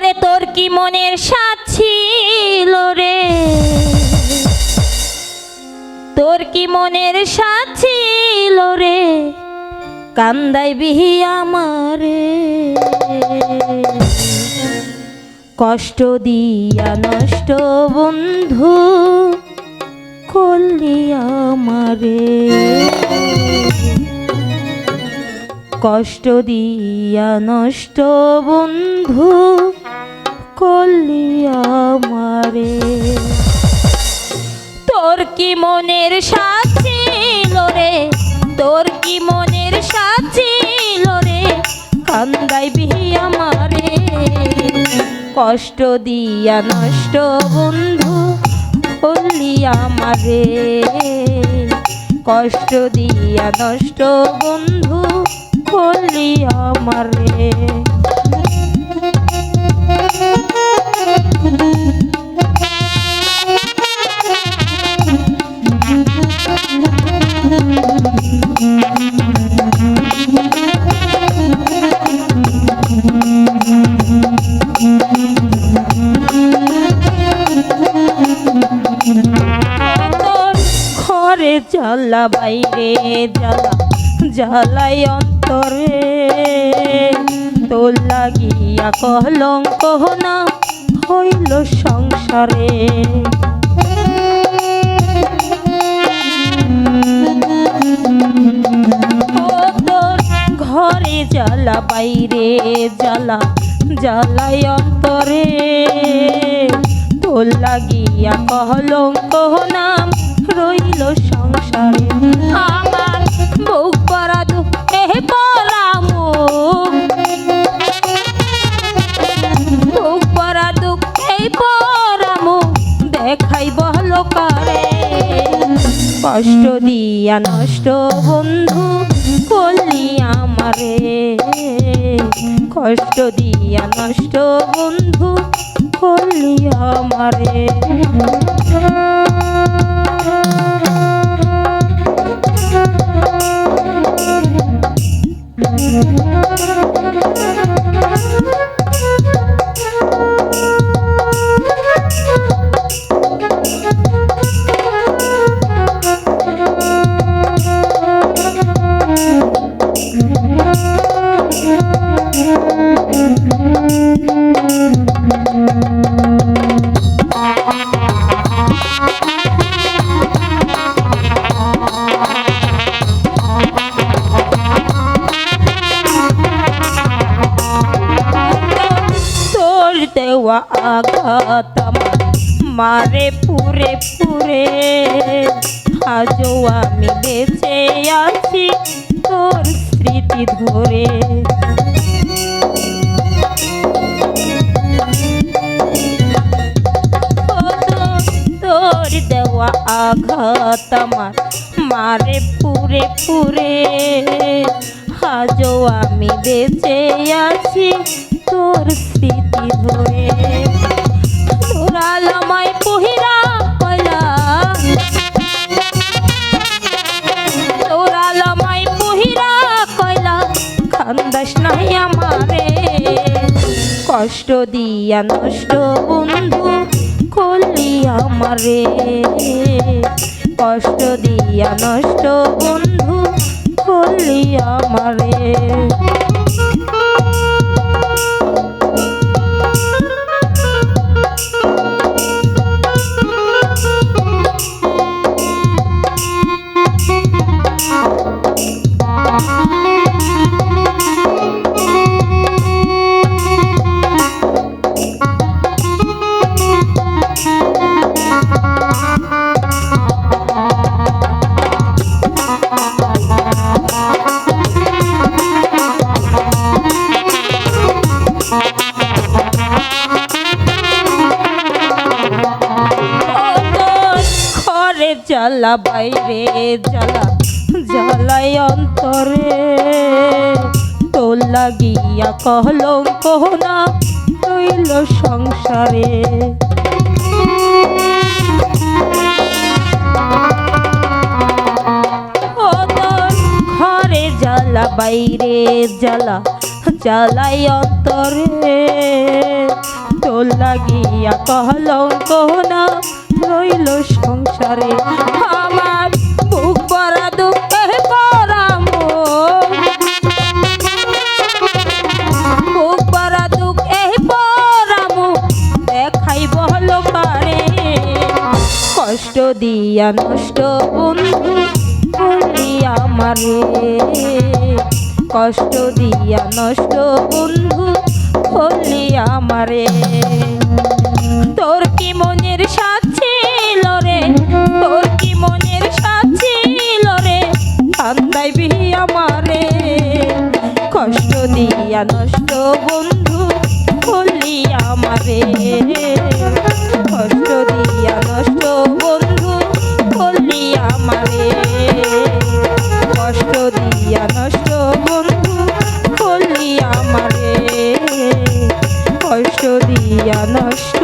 ওরে তোর কি মনের সাথ ছিল রে? তোর কি মনের সাথ ছিল রে? কান্দাই বিহি আমারে। কষ্ট দিয়া নষ্ট বন্ধু করলি আমারে। কষ্ট দিয়া নষ্ট বন্ধু করলি আমারে। তোর কি মনের সাথী রে? তোর কি মনের সাথী রে? কান্দাই বিহি আমারে। কষ্ট দিয়া নষ্ট বন্ধু করলি আমারে। কষ্ট দিয়া নষ্ট বন্ধু করলি আমারে। ঘরে জ্বালা, বাইরে জ্বালা, জ্বালাই অন্তরে। তোর লাগিয়া কলঙ্ক না হইল সংসারে। ঘরে জ্বালা, বাইরে জ্বালা, জ্বালাই অন্তরে। তোর লাগিয়া কলঙ্ক নাম রইল সংসারে। আমার বুক পরা দুঃখে পরামু বুক পরা দুঃখে পরামু দেখাই বহল কারে কষ্ট দিয়া নষ্ট বন্ধু করলি আমারে। কষ্ট দিয়া নষ্ট বন্ধু করলি আমারে। দেওয়া আঘাত মারে পুরে পুরে। আজও আমি বেঁচে আছি তোর স্মৃতি ধরে। দেওয়া আঘাত আমার। মারে পুরে পুরে, আজও আমি বেঁচে আছি তোর স্মৃতি ধরে। তোরালামায় পহিরা কয়লা। আমারে। কষ্ট দিয়া নষ্ট বন্ধু আমারে। কষ্ট দিয়া নষ্ট বন্ধু করলি আমারে। জ্বালা, বাইরে জ্বালা জ্বালাই অন্তরে। তোর লাগিয়া কলঙ্ক না রইল সংসারে। ঘরে জ্বালা, বাইরে জ্বালা জ্বালাই অন্ত অন্তরে। তোর লাগিয়া কলঙ্ক না রইল সংসারে। দিয়া নষ্ট বন্ধু বলি আমারে কষ্ট দিয়া নষ্ট বন্ধু বলি আমারে। তোর কি মনের সাথ ছিল রে? তোর কি মনের সাথ ছিল রে? কান্দাই আমারে। কষ্ট দিয়া নষ্ট বন্ধু বলি আমারে। আমারে নষ্ট